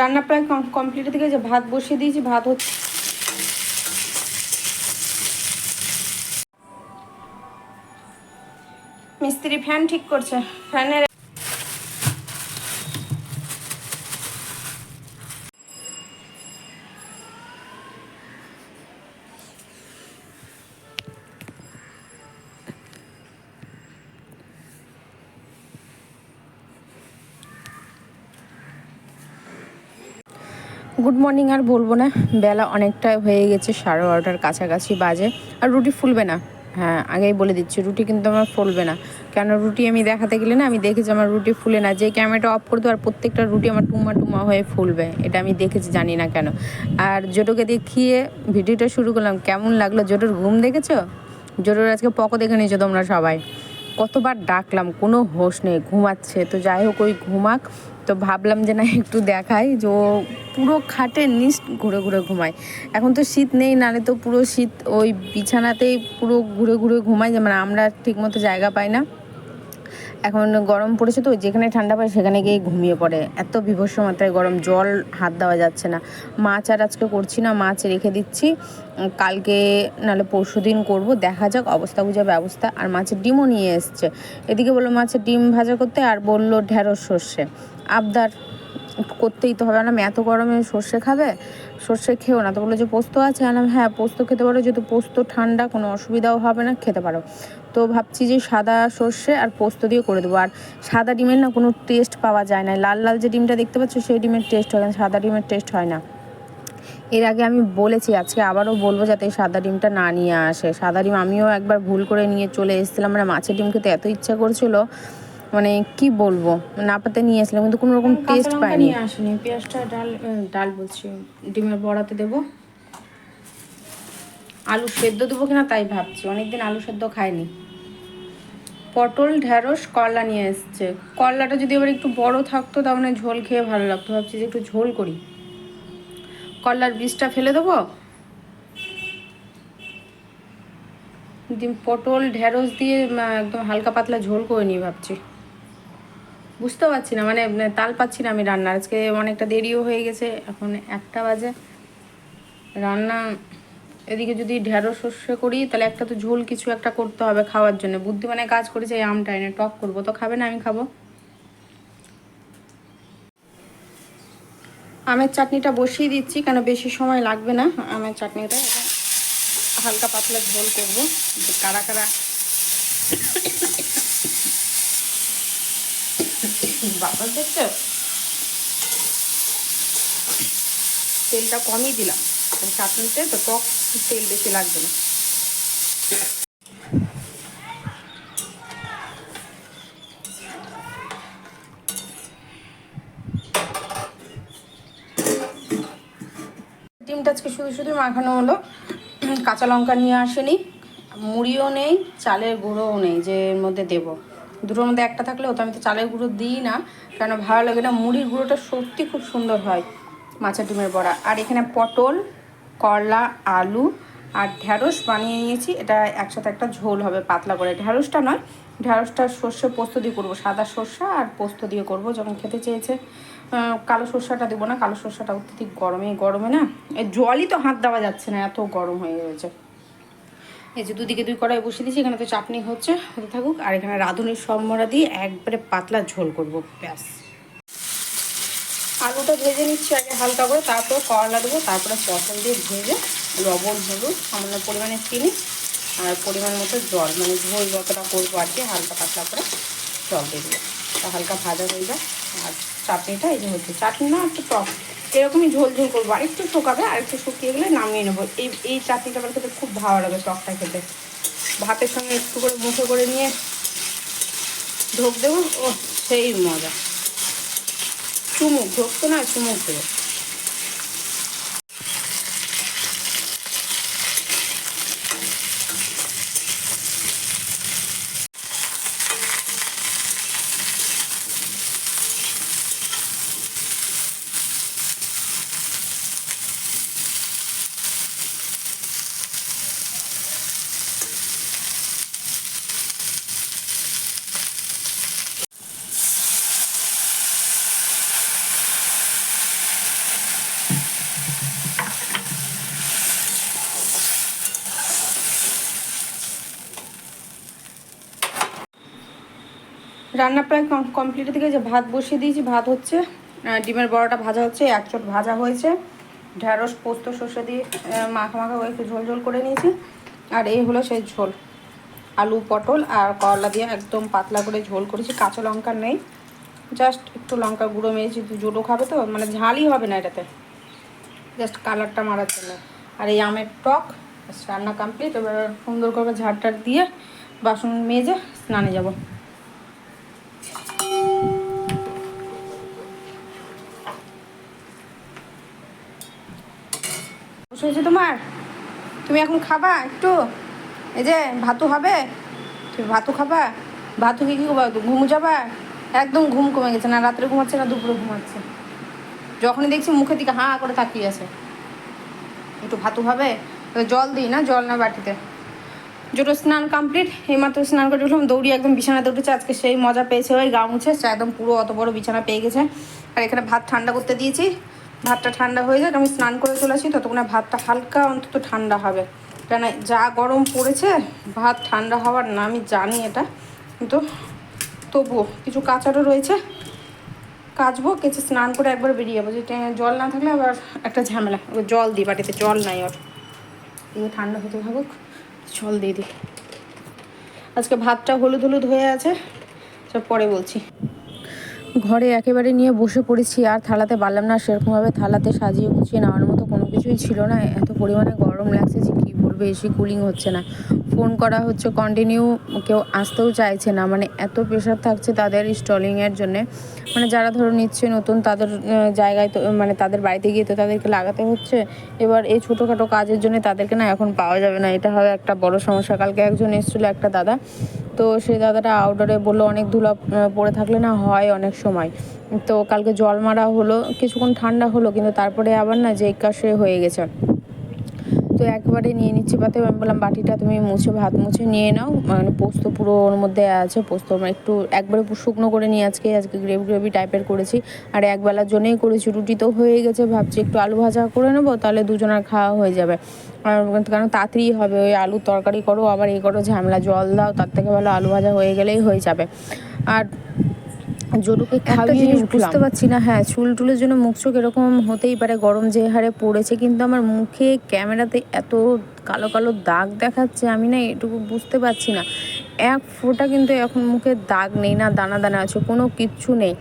রান্না প্রায় কমপ্লিট থেকে যে ভাত বসিয়ে দিয়েছি, ভাত হচ্ছে মিস্ত্রি ফ্যান ঠিক করছে। ফ্যানের গুড মর্নিং আর বলব না, বেলা অনেকটাই হয়ে গেছে, সাড়ে বারোটার কাছাকাছি বাজে। আর রুটি ফুলবে না। হ্যাঁ আগেই বলে দিচ্ছি, রুটি কিন্তু আমার ফুলবে না। কেন রুটি আমি দেখাতে গেলে না, আমি দেখেছি আমার রুটি ফুলে না। যে ক্যামেরাটা অফ করে দেবো আর প্রত্যেকটা রুটি আমার টুমা টুমা হয়ে ফুলবে, এটা আমি দেখেছি, জানি না কেন। আর জোটোকে দেখিয়ে ভিডিওটা শুরু করলাম, কেমন লাগল? জোটোর ঘুম দেখেছ? জোটোর আজকে পকো দেখে নিয়েছো তোমরা সবাই। কতবার ডাকলাম, কোনো হোশ নেই, ঘুমাচ্ছে। তো যাই হোক, ওই ঘুমাক তো ভাবলাম যে না, একটু দেখাই যে পুরো খাটে নিচ ঘুরে ঘুরে ঘুমায়। এখন তো শীত নেই নালে তো পুরো শীত ওই বিছানাতেই পুরো ঘুরে ঘুরে ঘুমায়, যে মানে আমরা ঠিকমতো জায়গা পাই না। এখন গরম পড়েছে তো, যেখানে ঠান্ডা পায় সেখানে গিয়ে ঘুমিয়ে পড়ে। এত বিভৎস মাত্রায় গরম, জল হাত দেওয়া যাচ্ছে না। মাছ আর আজকে করছি না, মাছ রেখে দিচ্ছি। কালকে নাহলে পরশু দিন করব, দেখা যাক, অবস্থা বুঝে ব্যবস্থা। আর মাছের ডিমও নিয়ে এসছে। এদিকে বলল মাছের ডিম ভাজা করতে, আর বলল ঢেঁড়স সর্ষে। আবদার করতেই তো হবে। না এত গরমে সর্ষে খাবে? সর্ষে খেও না। তো বলল যে, পোস্ত আছে? আনাম হ্যাঁ পোস্ত খেতে পারো। যেহেতু পোস্ত ঠান্ডা, কোনো অসুবিধাও হবে না, খেতে পারো। তো ভাবছি যে সাদা সর্ষে আর পোস্ত দিয়ে করে দেবো। আর সাদা ডিমের না কোনো টেস্ট পাওয়া যায় না। লাল লাল যে ডিমটা দেখতে পাচ্ছ, সেই ডিমের টেস্ট হয় না। সাদা ডিমের টেস্ট হয় না। এর আগে আমি বলেছি, আজকে আবারও বলব যাতে সাদা ডিমটা না নিয়ে আসে। সাদা ডিম আমিও একবার ভুল করে নিয়ে চলে এসেছিলাম। মানে মাছের ডিম খেতে এত ইচ্ছা করছিল মানে কি বলব? না পাতে নিয়ে আসলাম কিন্তু কোনো রকম টেস্ট পাইনি। নিয়ে আসেনি। পেঁয়াজটা ডাল ডাল বলছি। ডিমের বড়াতে দেবো। আলু সেদ্ধ দেবো কিনা তাই ভাবছি। অনেকদিন আলু সেদ্ধ খাইনি। পটল ঢ্যাঁড়স করলা নিয়ে এসছে। করলাটা যদি এবার একটু বড় থাকতো তাহলে ঝোল খেয়ে ভালো লাগতো। ভাবছি যে একটু ঝোল করি। করলার বীজটা ফেলে দেবো। ডিম পটল ঢ্যাঁড়স দিয়ে একদম হালকা পাতলা ঝোল করে নিই ভাবছি। বুঝতে পারছি না মানে তাল পাচ্ছি না আমি রান্নার। আজকে অনেকটা দেরিও হয়ে গেছে, এখন একটা বাজে। রান্না, এদিকে যদি ঢেঁড়স সর্ষে করি, তাহলে একটা তো ঝোল কিছু একটা করতে হবে খাওয়ার জন্য। বুদ্ধিমানে কাজ করেছে এই আমটা এনে, টক করব। তো খাবে না, আমি খাব। আমের চাটনিটা বসিয়ে দিচ্ছি, কেন বেশি সময় লাগবে না আমের চাটনিটা। হালকা পাতলা ঝোল করব। কারা কারা? বাবা দেখছ তেলটা কমই দিলাম। চাটনিতে তো টক তেল বেশি লাগবে না। ডিমটা আজকে শুধু শুধু মাখানো হলো। কাঁচা লঙ্কা নিয়ে আসেনি। মুড়িও নেই, চালের গুঁড়োও নেই, যে এর মধ্যে দেবো। দুটোর মধ্যে একটা থাকলে হতো আমি তো চালের গুঁড়ো দিই না, কেন ভালো লাগে না, মুড়ির গুঁড়োটা সত্যি খুব সুন্দর হয় মাছের ডিমের বড়া। আর এখানে পটল, করলা, আলু আর ঢ্যাঁড়স বানিয়ে নিয়েছি। এটা একসাথে একটা ঝোল হবে পাতলা করে। ঢ্যাঁড়সটা নয় ঢ্যাঁড়সটা সর্ষে পোস্ত দিয়ে করব, সাদা সর্ষে আর পোস্ত দিয়ে করব যখন খেতে চেয়েছে। কালো সর্ষাটা দেবো না, কালো সর্ষাটা অত্যধিক গরমে গরমে না জলই তো হাত দেওয়া যাচ্ছে না, এত গরম হয়ে গেছে এই যে দুদিকে দুই কড়াই বসিয়ে দিয়েছি, এখানে তো চাটনি হচ্ছে, হতে থাকুক। আর এখানে রাঁধুনির সম্মরা দিয়ে একবারে পাতলা ঝোল করব, ব্যাস। আলুটা ভেজে নিচ্ছি আগে হালকা করে, তারপর করলা দেবো, তারপরে পটল দিয়ে ভেজে লবণ, হলুদ, সামান্য পরিমাণে চিনি আর পরিমাণ মতো জল মানে ঝোল যতটা করব আর কি, হালকা পাতলা করে জল দিয়ে দেবো। হালকা ভাজা হয়ে যায় আর চাটনিটা এই যে হচ্ছে, চাটনি না, একটু টক। এরকমই ঝোল ঝোল করব। আরেকটু শুকাবে, আর একটু শুকিয়ে গেলে নামিয়ে নেব। এই এই চাটনিটা আমার খেতে খুব ভালো লাগে টকটা খেতে। ভাতের সঙ্গে একটু করে মুখে করে নিয়ে ঢোক দেবো। ও সেই মজা। চুমুক, ঢোক তো না চুমুক দেবো। রান্না প্রায় কমপ্লিট থেকে যে ভাত বসিয়ে দিয়েছি, ভাত হচ্ছে ডিমের বড়াটা ভাজা হচ্ছে, এক চট ভাজা হয়েছে। ঢ্যাঁড়স পোস্ত, সর্ষে দিয়ে মাখা মাখা করে একটু ঝোল ঝোল করে নিয়েছি। আর এই হলো সেই ঝোল। আলু, পটল আর করলা দিয়ে একদম পাতলা করে ঝোল করেছি, কাঁচা লঙ্কা নেই। জাস্ট একটু লঙ্কা গুঁড়ো মেরেছি জোটো খাবে তো মানে ঝালই হবে না এটাতে। জাস্ট কালারটা মারার জন্য। আর এই আমের টক রান্না কমপ্লিট এবার সুন্দর করে ঝাড়টার দিয়ে বাসন মেজে স্নানে যাব। হয়েছে তোমার? তুমি এখন খাবা একটু? এই যে ভাতু হবে। তুমি ভাতু খাবা? ভাতু কি কি খাবা ঘুম যাবা? একদম ঘুম কমে গেছে। না, রাত্রে ঘুমাচ্ছে, না দুপুরে ঘুমাচ্ছে। যখনই দেখছি মুখের দিকে হাঁ করে তাকিয়ে আছে। একটু ভাতু হবে জল দিই না? জল না বাটিতে। যেটা স্নান কমপ্লিট এইমাত্র স্নান করে উঠলাম। দৌড়ি একদম বিছানাতে উঠেছে। আজকে সেই মজা পেয়েছে ওই গা মুছে। একদম পুরো অত বড় বিছানা পেয়ে গেছে। আর এখানে ভাত ঠান্ডা করতে দিয়েছি। ভাতটা ঠান্ডা হয়ে যায় আমি স্নান করে চলে আসি, ততক্ষণে ভাতটা হালকা, অন্তত ঠান্ডা হবে। কেন যা গরম পড়েছে, ভাত ঠান্ডা হওয়ার না, আমি জানি এটা। কিন্তু তবুও কিছু কাঁচারও রয়েছে। কাচবো, কেচে স্নান করে একবার বেরিয়ে যাব। যে জল না থাকলে আবার একটা ঝামেলা। জল দিই বাটিতে, জল নাই ওর। এগুলো ঠান্ডা হতে থাকুক, জল দিয়ে দিই। আজকে ভাতটা হলুদ হলুদ হয়ে আছে, সব পরে বলছি। ঘরে একেবারে নিয়ে বসে পড়েছি, আর থালাতে পারলাম না। সেরকমভাবে থালাতে সাজিয়ে গুছিয়ে নেওয়ার মতো কোনো কিছুই ছিল না। এত পরিমাণে গরম লাগছে যে কী বলবে এসি কুলিং হচ্ছে না। ফোন করা হচ্ছে কন্টিনিউ কেউ আসতেও চাইছে না। মানে এত প্রেশার থাকছে তাদের স্টলিংয়ের জন্যে। মানে যারা ধরো নিচ্ছে নতুন, তাদের জায়গায় তো মানে তাদের বাড়িতে গিয়ে তো তাদেরকে লাগাতে হচ্ছে। এবার এই ছোটোখাটো কাজের জন্য তাদেরকে না এখন পাওয়া যাবে না। এটা হবে একটা বড় সমস্যা। কালকে একজন এসেছিল, একটা দাদা। তো সেই দাদাটা আউটডোরে বলল, অনেক ধুলা পড়ে থাকলে না হয় অনেক সময়। তো কালকে জল মারা হলো, কিছুক্ষণ ঠান্ডা হলো, কিন্তু তারপরে আবার না যে কাশে হয়ে গেছে। তো একবারে নিয়ে নিচ্ছি পাতে আমি বললাম, বাটিটা তুমি মুছে, ভাত মুছে নিয়ে নাও। মানে পোস্ত পুরো ওর মধ্যে আছে, পোস্ত আমার একটু একবারে শুকনো করে নিয়ে আজকে আজকে গ্রেভি গ্রেভি টাইপের করেছি। আর একবেলার জন্যই করেছি, রুটি তো হয়ে গেছে, ভাবছি একটু আলু ভাজা করে নেব, তাহলে দুজনের খাওয়া হয়ে যাবে। আর কারণ তাড়াতাড়ি হবে, ওই আলুর তরকারি করো, আবার এই করো, ঝামেলা, জল দাও, তার থেকে ভালো আলু ভাজা হয়ে গেলেই হয়ে যাবে। আর জরুকে জিনিস বুঝতে পারছি না হ্যাঁ চুল টুলের জন্য মুখ চোখ এরকম হতেই পারে গরম যে হারে পড়েছে কিন্তু আমার মুখে ক্যামেরাতে এত কালো কালো দাগ দেখাচ্ছে আমি না এটুকু বুঝতে পারছি না। এক ফোঁটা কিন্তু এখন মুখে দাগ নেই না, দানা দানা আছে, কোনো কিচ্ছু নেই।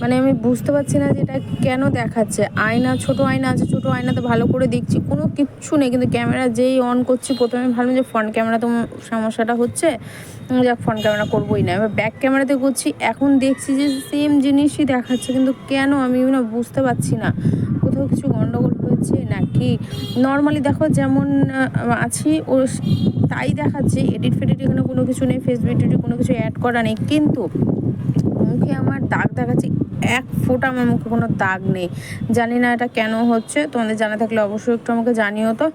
মানে আমি বুঝতে পারছি না যে এটা কেন দেখাচ্ছে। আয়না, ছোট আয়না আছে, ছোট আয়নাতে ভালো করে দেখছি, কোনো কিচ্ছু নেই। কিন্তু ক্যামেরা যেই অন করছি, প্রথমে ভাবলাম যে ফ্রন্ট ক্যামেরা তো সমস্যাটা হচ্ছে যাক ফ্রন্ট ক্যামেরা করবোই না। এবার ব্যাক ক্যামেরাতে করছি, এখন দেখছি যে সেম জিনিসই দেখাচ্ছে, কিন্তু কেন আমি না বুঝতে পারছি না। কোথাও কিছু গন্ডগোল হয়েছে নাকি? নর্মালি দেখো যেমন আছি, ও তাই দেখাচ্ছে এডিট ফেডিট এখানে কোনো কিছু নেই ফেসবুক টেডিট কোনো কিছু অ্যাড করা নেই, কিন্তু মুখে আমার দাগ দেখাচ্ছে, এক ফোঁটা আমার মুখে কোনো দাগ নেই। জানি না এটা কেন হচ্ছে, তোমাদের জানা থাকলে অবশ্যই একটু আমাকে জানিও তো।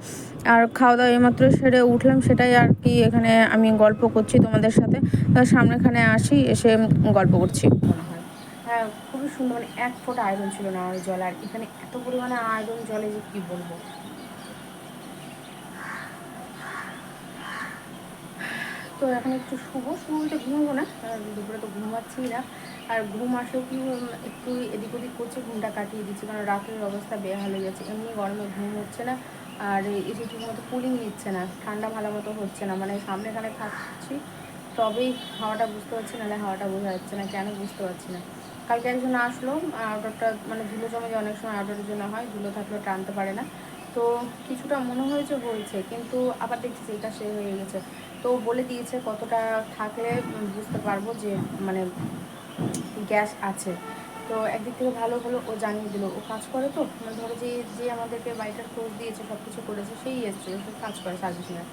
আর খাওয়া দাওয়া এইমাত্র সেরে উঠলাম, সেটাই আর কি এখানে আমি গল্প করছি তোমাদের সাথে। সামনেখানে আসি, এসে গল্প করছি। খুবই সুন্দর মানে এক ফোঁটা আয়রন ছিল না ওই জল, আর এখানে এত পরিমাণে আয়রন জলে যে কী বলব? তো এখন একটু শুভ শুভ বলতে ঘুমাবো না দুপুরে তো ঘুমাচ্ছি না। আর ঘুম আসেও কি একটু এদিক ওদিক করছে, ঘুমটা কাটিয়ে দিচ্ছি, কারণ রাতের অবস্থা বেহাল হয়ে যাচ্ছে এমনি গরমে ঘুম হচ্ছে না, আর এসে ঠিক মতো কুলিং নিচ্ছে না, ঠান্ডা ভালো মতো হচ্ছে না মানে সামনে এখানে থাকছি তবেই হাওয়াটা বুঝতে পারছি, নাহলে হাওয়াটা বোঝা যাচ্ছে না, কেন বুঝতে পারছি না। কালকে একজন আসলো আউটারটা মানে ধুলো জমে অনেক সময় আউটারের জন্য হয়, ধুলো থাকলে টানতে পারে না। তো কিছুটা মনে হয়েছে বলছে কিন্তু আবার দেখছি এটা সে হয়ে গেছে। তো বলে দিয়েছে কতটা থাকলে বুঝতে পারব যে মানে গ্যাস আছে। তো একদিক থেকে ভালো হলো, ও জানিয়ে দিল, ও কাজ করে তো? মানে ধরো যে যে আমাদেরকে বাড়িটার খোঁজ দিয়েছে সব কিছু করেছে, সেই এসছে সে কাজ করে সার্ভিসিংয়ে।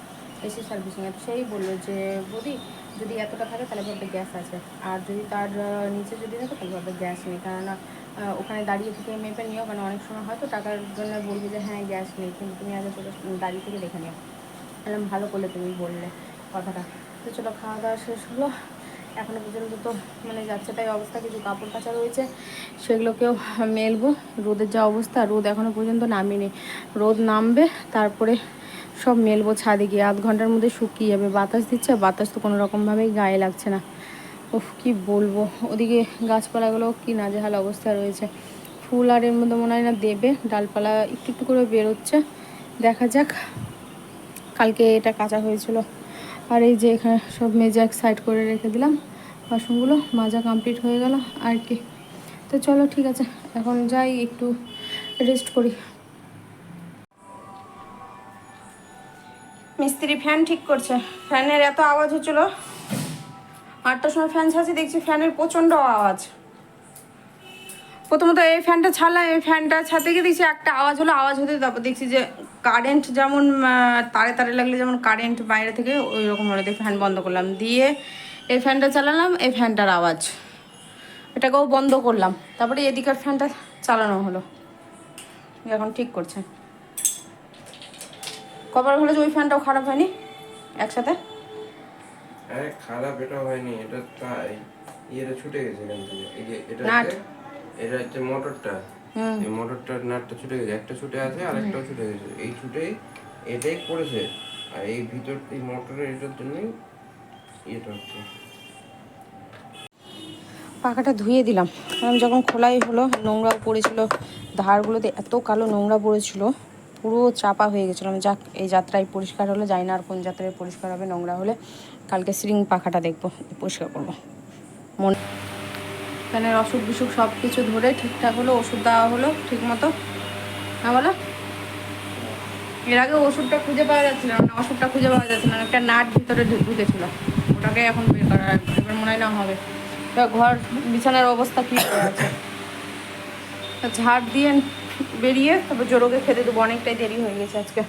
এসি সার্ভিসিং সেই বলল যে, বৌদি, যদি এতটা থাকে তাহলে ভাববে গ্যাস আছে। আর যদি তার নিচে যদি থাকে তাহলে ভাববে গ্যাস নেই। কেননা ওখানে দাঁড়িয়ে থেকে মেপে নিও কারণ অনেক সময় হয়তো টাকার জন্য বলবে যে হ্যাঁ গ্যাস নেই। কিন্তু তুমি আগে চলে দাঁড়িয়ে থেকে দেখে নিও। বললাম, ভালো করলে তুমি বললে কথাটা। তো চলো, খাওয়া দাওয়া শেষ হলো। এখনও পর্যন্ত তো মানে যাচ্ছে তাই অবস্থা। কিছু কাপড় কাচা রয়েছে, সেগুলোকেও মেলবো। রোদের যা অবস্থা, রোদ এখনও পর্যন্ত নামেনি। রোদ নামবে, তারপরে সব মেলবো ছাদে গিয়ে। আধ ঘণ্টার মধ্যে শুকিয়ে যাবে। বাতাস দিচ্ছে বাতাস তো কোনো রকমভাবেই গায়ে লাগছে না। ও উফ, কি বলব? ওদিকে গাছপালাগুলো কি নাজেহাল অবস্থায় রয়েছে। ফুল আর এর মধ্যে মনে হয় না দেবে। ডালপালা একটু একটু করে বেরোচ্ছে। দেখা যাক। কালকে এটা কাঁচা হয়েছিল। আর এই যে এখানে সব মেজে এক সাইড করে রেখে দিলাম। বাসনগুলো মাজা কমপ্লিট হয়ে গেল। আর কি। তো চলো, ঠিক আছে। এখন যাই, একটু রেস্ট করি। মিস্ত্রি ফ্যান ঠিক করছে। ফ্যানের এত আওয়াজ হচ্ছিল। আটটার সময় ফ্যান ছাড়ছি, দেখছি ফ্যানের প্রচণ্ড আওয়াজ। প্রথমত এই ফ্যানটা ছাড়লাম, এই ফ্যানটা ছাড়তে গিয়ে দেখছি একটা আওয়াজ হলো, আওয়াজ হতে তারপর দেখছি যে কারেন্ট যেমন তারে তারে লাগলে যেমন কারেন্ট বাইরে থেকে ওই রকম হলো ফ্যান বন্ধ করলাম। দিয়ে এই ফ্যানটা চালালাম, এই ফ্যানটার আওয়াজ। এটাকেও বন্ধ করলাম। তারপরে এদিকের ফ্যানটা চালানো হলো। এখন ঠিক করছে। কবার হলো যে ওই ফ্যানটাও খারাপ হয়নি? একসাথে? আরে খারাপ এটা হয়নি এটা তাই ইয়েটা ছুটে গেছে এখান থেকে। এই যে এটা এটা হচ্ছে মোটরটা। এই মোটরটার নাটটা ছুটে গেছে একটা ছুটে আছে আর একটাও ছুটে গেছে। এই ছুটেই এটাই পড়েছে আর এই ভিতর এই মোটরের এটার জন্যই ইয়েটা হচ্ছে। পাখাটা ধুয়ে দিলাম। যখন খোলাই হলো নোংরাও পড়েছিল। ধারগুলোতে এত কালো নোংরা পড়েছিল। পুরো চাপা হয়ে গেছিল। আমি যাক, এই যাত্রায় পরিষ্কার হলে যাই না আর কোন যাত্রায় পরিষ্কার হবে, নোংরা হলে, কালকে সিরিং পাখাটা দেখব, পরিষ্কার করব। মনে এখানে অসুখ বিসুখ সব কিছু ধরে ঠিকঠাক হলো, ওষুধ দেওয়া হলো ঠিক মতো হ্যাঁ বলো। এর আগে ওষুধটা খুঁজে পাওয়া যাচ্ছিল না, ওষুধটা খুঁজে পাওয়া যাচ্ছিল না, একটা নাট ভিতরে ঢুকেছিল। ওটাকে এখন বের করা এবার মনে হয় না হবে। ঘর, বিছানার অবস্থা কি আছে ঝাড় দিয়ে বেরিয়ে তারপর জোরোকে খেতে দেবো অনেকটাই দেরি হয়ে গেছে আজকে।